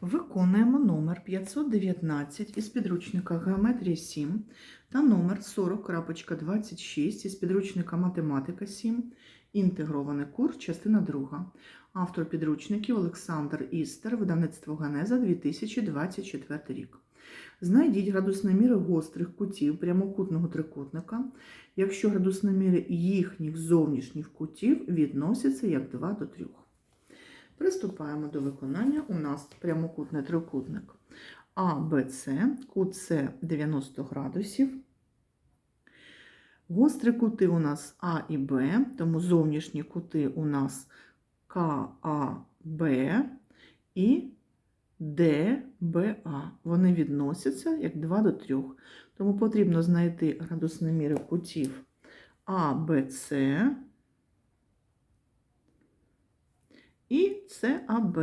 Виконуємо номер 519 із підручника Геометрія 7 та номер 40.26 із підручника Математика 7, інтегрований курс, частина 2. Автор підручників Олександр Істер, видавництво Ганеза 2024 рік. Знайдіть градусноміри гострих кутів прямокутного трикутника, якщо градусноміри їхніх зовнішніх кутів відносяться як 2 до 3. Приступаємо до виконання. У нас прямокутний трикутник А, Б, С, кут С 90 градусів. Гострі кути у нас А і Б, тому зовнішні кути у нас КАБ і ДБА. Вони відносяться як 2 до 3. Тому потрібно знайти градусноміри кутів А, Б, С і САБ.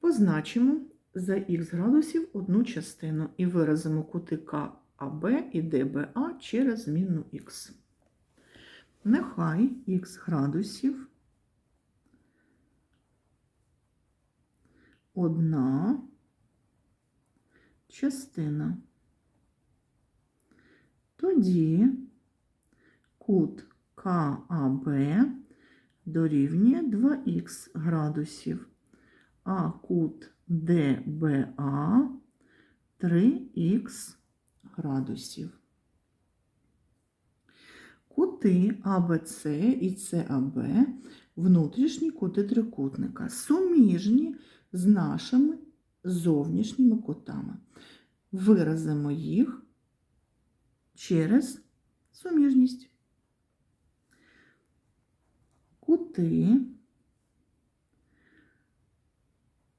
Позначимо за х градусів одну частину і виразимо кути КАБ і ДБА через змінну х. Нехай х градусів одна частина. Тоді кут КАБ дорівнює 2х градусів, а кут ДБА 3х градусів. Кути АБЦ і САБ внутрішні кути трикутника суміжні з нашими зовнішніми кутами. Виразимо їх через суміжність. Кути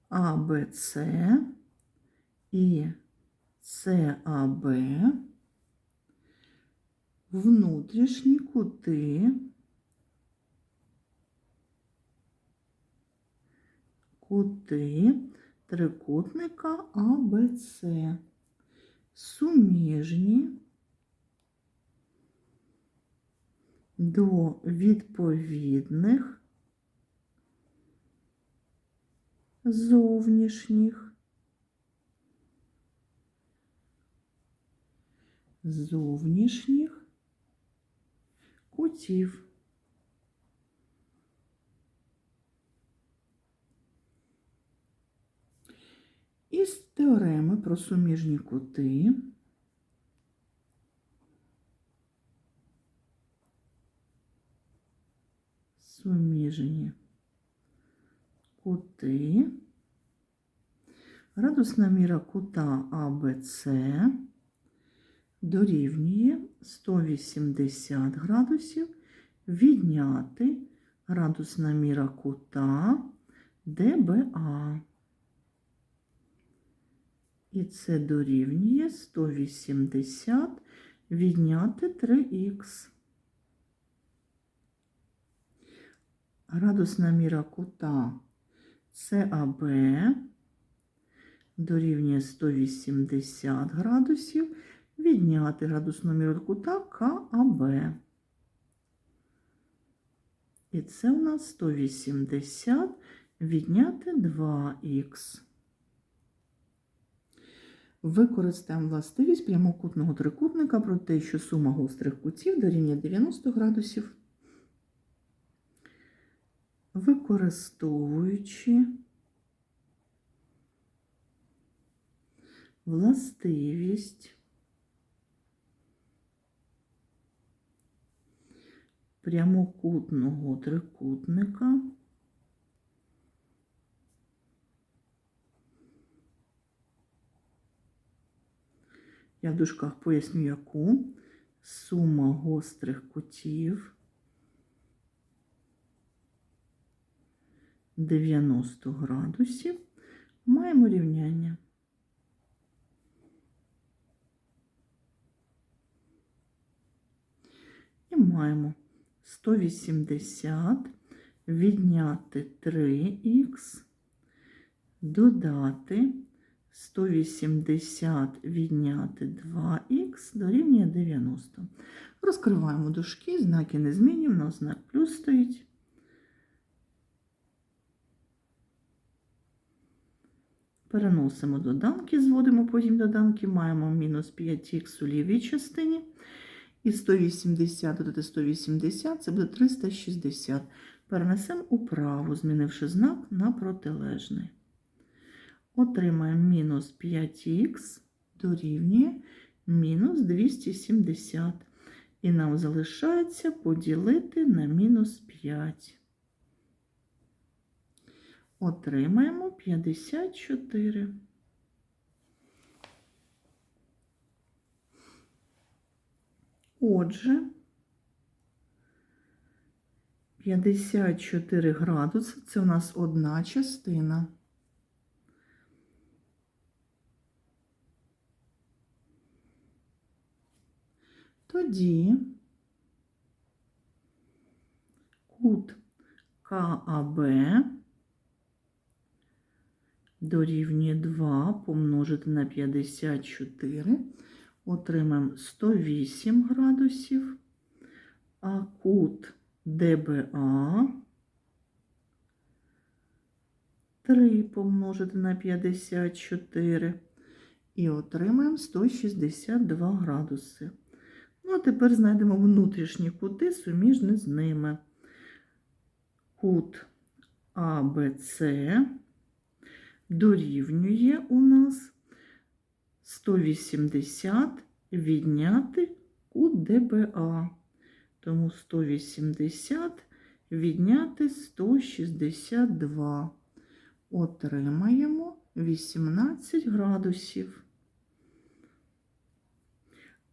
АБЦ і САБ внутрішні кути. Кути трикутника АБЦ суміжні до відповідних зовнішніх зовнішніх кутів. Із теореми про суміжні кути суміжні кути, градусна міра кута АБЦ дорівнює 180 градусів відняти градусна міра кута ДБА. І це дорівнює 180 відняти 3х. Градусна міра кута САБ дорівнює 180 градусів відняти градусну міру кута КАБ. І це у нас 180 відняти 2х. Використаємо властивість прямокутного трикутника про те, що сума гострих кутів дорівнює 90 градусів. Використовуючи властивість прямокутного трикутника Я в дужках поясню, яку сума гострих кутів 90 градусів. Маємо рівняння. І маємо 180 відняти 3х, додати 180 відняти 2х дорівнює 90. Розкриваємо дужки, знаки не змінюємо, на знак плюс стоїть. Переносимо доданки, зводимо потім доданки, маємо мінус 5х у лівій частині. І 180 додати 180 це буде 360. Перенесемо управу, змінивши знак на протилежний. Отримаємо мінус 5х дорівнює мінус 270. І нам залишається поділити на мінус 5. Отримаємо 54. Отже, 54 градуси це у нас одна частина. Тоді кут КАБ дорівнює 2 помножити на 54, отримаємо 108 градусів, а кут ДБА 3 помножити на 54 і отримаємо 162 градуси. Ну, а тепер знайдемо внутрішні кути суміжні з ними. Кут АБЦ дорівнює у нас 180 відняти кут ДБА. Тому 180 відняти 162. Отримаємо 18 градусів.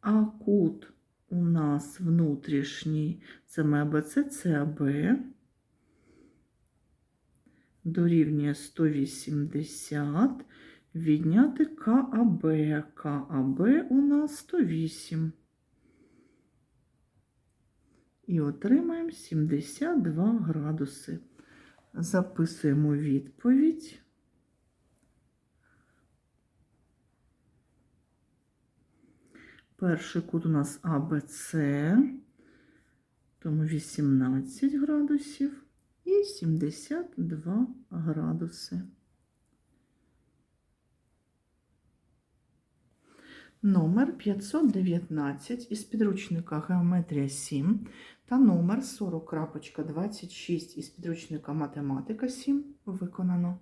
А кут у нас внутрішній, це МБЦ, ЦАБ, дорівнює 180, відняти КАБ. КАБ у нас 108. І отримаємо 72 градуси. Записуємо відповідь. Перший кут у нас АБЦ, тому 18 градусів і 72 градуси. Номер 519 із підручника Геометрія 7 та номер 40.26 із підручника Математика 7 виконано.